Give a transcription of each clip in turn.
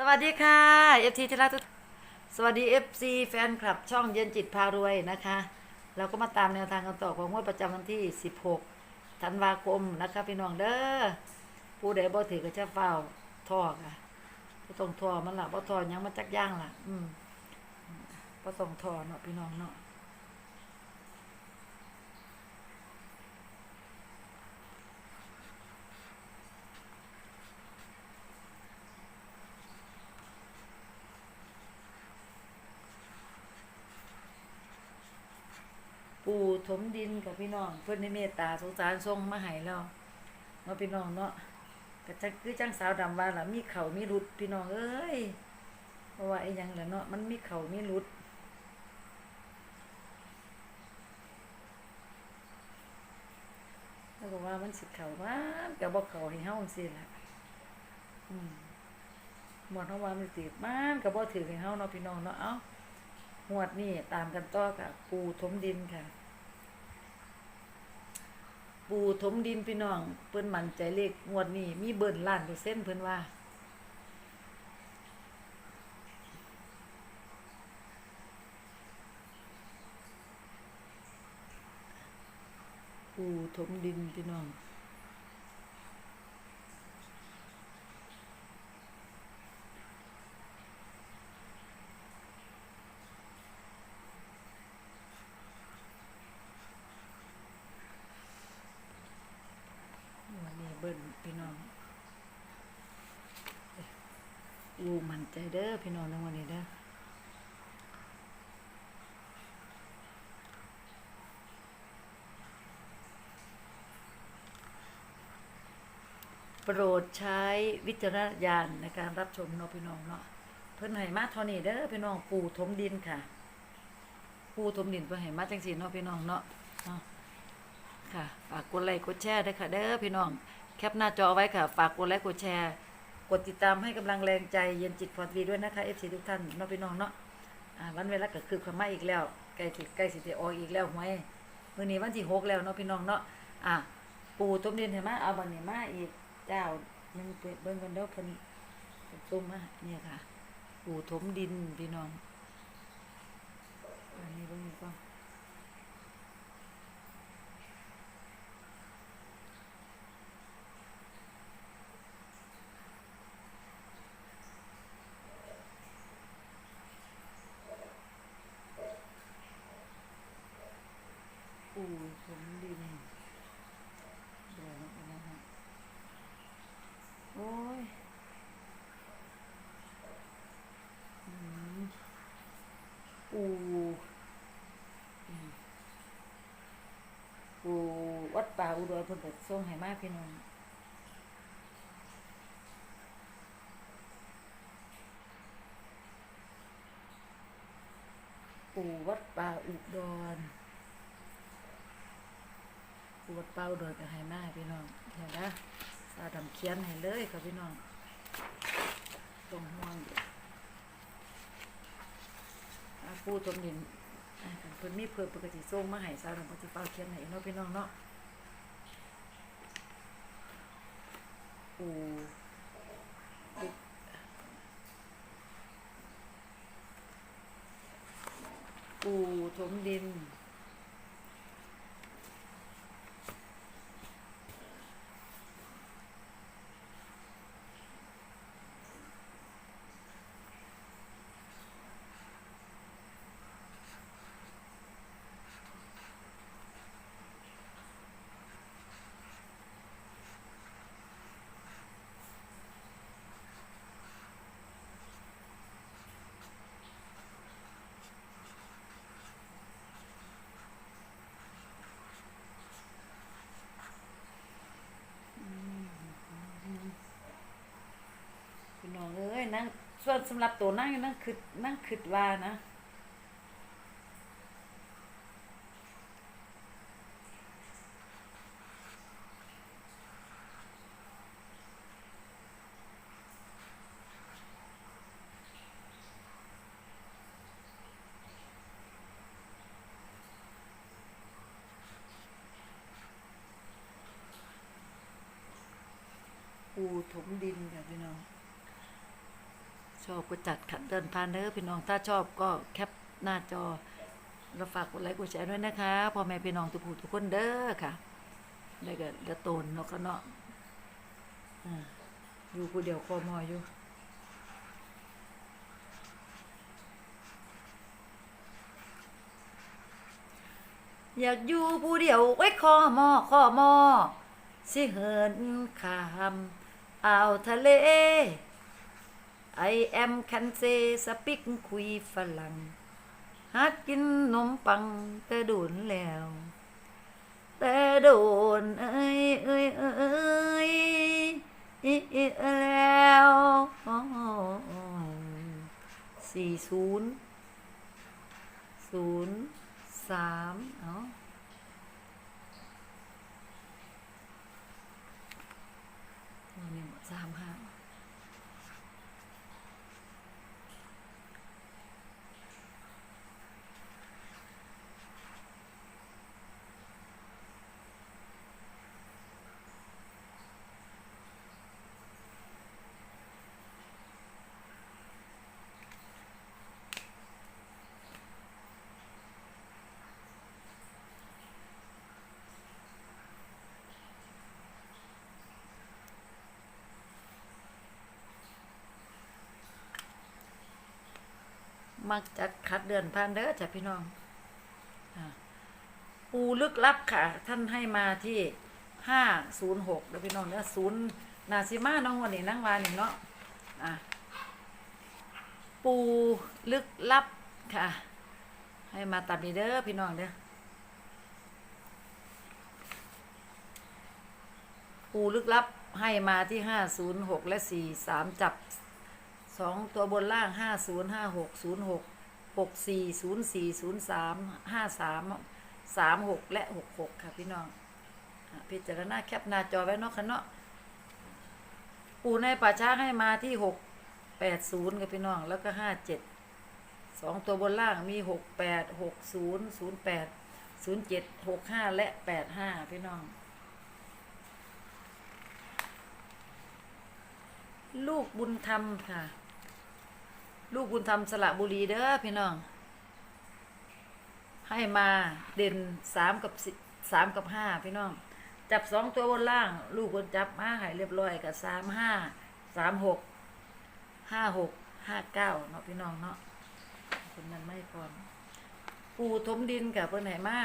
สวัสดีค่ะ FT ที่รักทุกสวัสดี FC แฟนคลับช่องเย็นจิตพารวยนะคะ เราก็มาตามแนวทางกันต่อของงวดประจำวันที่ 16 ธันวาคมนะคะพี่น้องเด้อผู้ใดบ่ถือก็จะเฝ้าท่อค่ะบ่ต้องท่อมันล่ะบ่ท่อยังมาจักย่างล่ะอืมบ่ต้องท่อเนาะพี่น้องเนาะ ปูถมดินกับพี่น้อง เพื่อนในเมตตาสงสารทรงมาให้แล้วเนาะพี่น้องเนาะก็จังคือจังสาวดำว่าล่ะมีเขามีรุดพี่น้องเอ้ยเพราะว่าไอ้ยังล่ะเนาะมันมีเขามีรุดแล้วก็ว่ามันสิเขาว่าก็บ่เขาให้เฮาจังซี่ล่ะอืมหมดเฮาว่ามันสิมันก็บ่ถือให้เฮาเนาะพี่น้องเนาะเอ้าหวดนี่ตามกันต่อกับปูถมดินค่ะ ปูถมดินพี่น้อง เพิ่นมั่นใจเลขงวดนี้ มีเบิร์นล้านเปอร์เซ็นต์เพิ่นว่า ปูถมดินพี่น้อง วันนี้เบิ่นพี่น้อง ลูมันใจเด้อพี่น้องในวันนี้เด้อโปรดใช้วิจารณญาณในการรับชมเนาะพี่น้องเนาะเพิ่นให้มาเท่านี้เด้อพี่น้องปูถมดินค่ะ ปูถมดินเพิ่นให้มาจังซี่เนาะพี่น้องเนาะเนาะค่ะฝากกดไลค์กดแชร์ด้วยค่ะเด้อพี่น้องแคปหน้าจอไว้ค่ะ ฝากกดไลค์กดแชร์ กดติดตามให้กำลังแรงใจเย็นจิตพอดวีด้วยนะคะ FC ทุกท่านเนาะพี่น้องเนาะวันเวลาก็คือความมาอีกแล้วใกล้สิใกล้สิจะออกอีกแล้วหวยมื้อนี้วันที่หกแล้วเนาะพี่น้องเนาะอะปูต้มเรียนเห็นไหมเอาบัดนี้มาอีกเจ้าหนึงเปิดเบิ่งกันเด้อเพิ่นต้มมาเนี่ยค่ะ ปูถมดินพี่น้องอันนี้เบิ่งอีกก่อน ปูสมดินเดี๋ยวนะฮะโอ้ยอืมปูอืมปูวั ดป่าอุดรเพิ่นก็ส่งให้มาพี่น้องปูวัดป่าอุดรปูวัดป้าโดยกับไฮมาพี่น้องเห็นนะสาดำเขียนให้เลยค่ะพี่น้องตรงห่วงอยู่อาปูตรงนี้อ่าคันเพิ่นมีเพิ่มปกติส่งมาให้สาดำปฏิเป้าเขียนให้เนาะพี่น้องเนาะ ปูปูปูถมดิน พี่ นั่งส่วนสำหรับตัวนั่งนั่งคือนั่งคิดว่านะปูถมดินค่ะพี่น้อง ชอบก็จัดขัดเดินผ่านเด้อพี่น้องถ้าชอบก็แคปหน้าจอแล้วฝากกดไลค์กดแชร์ด้วยนะคะพ่อแม่พี่น้องทุกผู้ทุกคนเด้อค่ะ แล้วก็เดยวโตนเนาะก็เนาะอ่าอยู่ผู้เดียวคอมออยู่อยากอยู่ผู้เดียวไว้คอมอคอมอสิเหินขามอ่าวทะเล ไอแอมคันเซสปิกคุยฝรั่งหัดกินนมปังแต่โดนแล้ว แต่โดนเอ้ยเอ้ยเอ้ยอีอแล้วสี่ศูนย์ศูนย์สามเนาะอันนี้สามห้า มักจะคัดเดือนผ่านเด้อจ้ะพี่น้องปูลึกลับค่ะ ท่านให้มาที่ห้าศูนย์หกเด้อพี่น้องเด้อศูนย์นาซิมาน้องวันนี้นั่งวานี่เนาะอะปูลึกลับค่ะ ให้มาตัดนี้เด้อพี่น้องเด้อปูลึกลับให้มาที่ห้าศูนย์หกและสี่สามจับ สองตัวบนล่างห้าศูนย์ห้าหกศูนย์หกหกสี่ศูนย์สี่ศูนย์สามห้าสามสามหกและหกหกค่ะพี่น้องพิจารณาแคปหน้าจอไว้เนาะค่ะเนาะปูในป่าช้าให้มาที่หกแปดศูนย์ค่ะพี่น้องแล้วก็ห้าเจ็ดสองตัวบนล่างมีหกแปดหกศูนย์ศูนย์แปดศูนย์เจ็ดหกห้าและแปดห้าพี่น้อง ลูกบุญธรรมค่ะ ลูกบุญธรรมสระบุรีเด้อพี่น้อง ให้มาเด่นสามกับสิสามกับห้าพี่น้อง จับสองตัวบนล่าง ลูกบนจับมาให้เรียบร้อยกับสามห้าสามหกห้าหกห้าเก้าเนาะพี่น้องเนาะคนนั้นไม่พร้อมปูทมดินกับเพิ่นไหนมา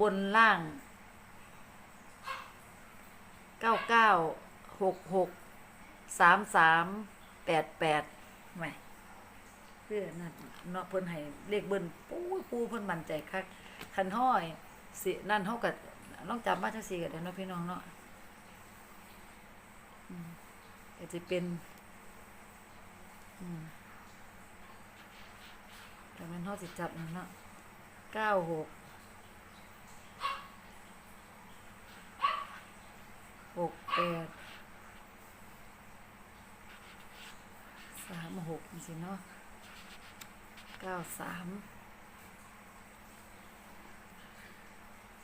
บนล่างเก้าเก้าหกหกสามสาม แปดแปดไม่เพื่อนั่นเนาะเพิ่นให้เลขเบิ้นปูปูเพิ่นมั่นใจคักคันห้อยสินั่นเฮาก็ลองจำมาจังซี่ก็ได้เนาะพี่น้องเนาะอืมก็สิเป็นอืมแต่มันเฮาสิจับนั่นเนาะเก้าหกหกแปด สามหกนี่ สิเนาะเก้าสาม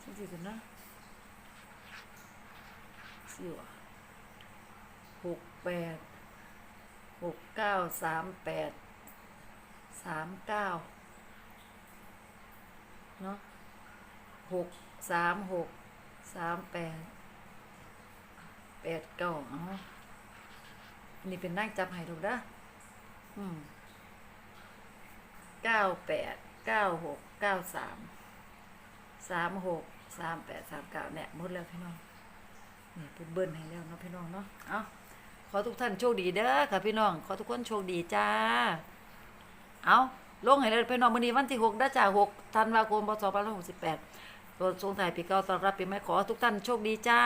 สิสิกันเนาะสิวะหกแปดหกเก้าสามแปดสามเก้าเนาะหกสามหกสามแปดแปดเก้าเนาะอันนี้เป็นนั่งจับให้ถูกนะอืม เก้าแปดเก้าหกเก้าสามสามหกสามแปดสามเก้าเนี่ยหมดแล้วพี่น้องนี่เป็นเบิ้ลให้แล้วเนาะพี่น้องเนาะเอาขอทุกท่านโชคดีเด้อค่ะพี่น้อง ขอทุกคนโชคดีจ้า เอาลงให้เลยพี่น้องวันนี้วันที่หกได้จ้าหกธันวาคมพศสองพันหกสิบแปดตัวทรงถ่ายปีเก่าต้อนรับปีใหม่ขอทุกท่านโชคดีจ้า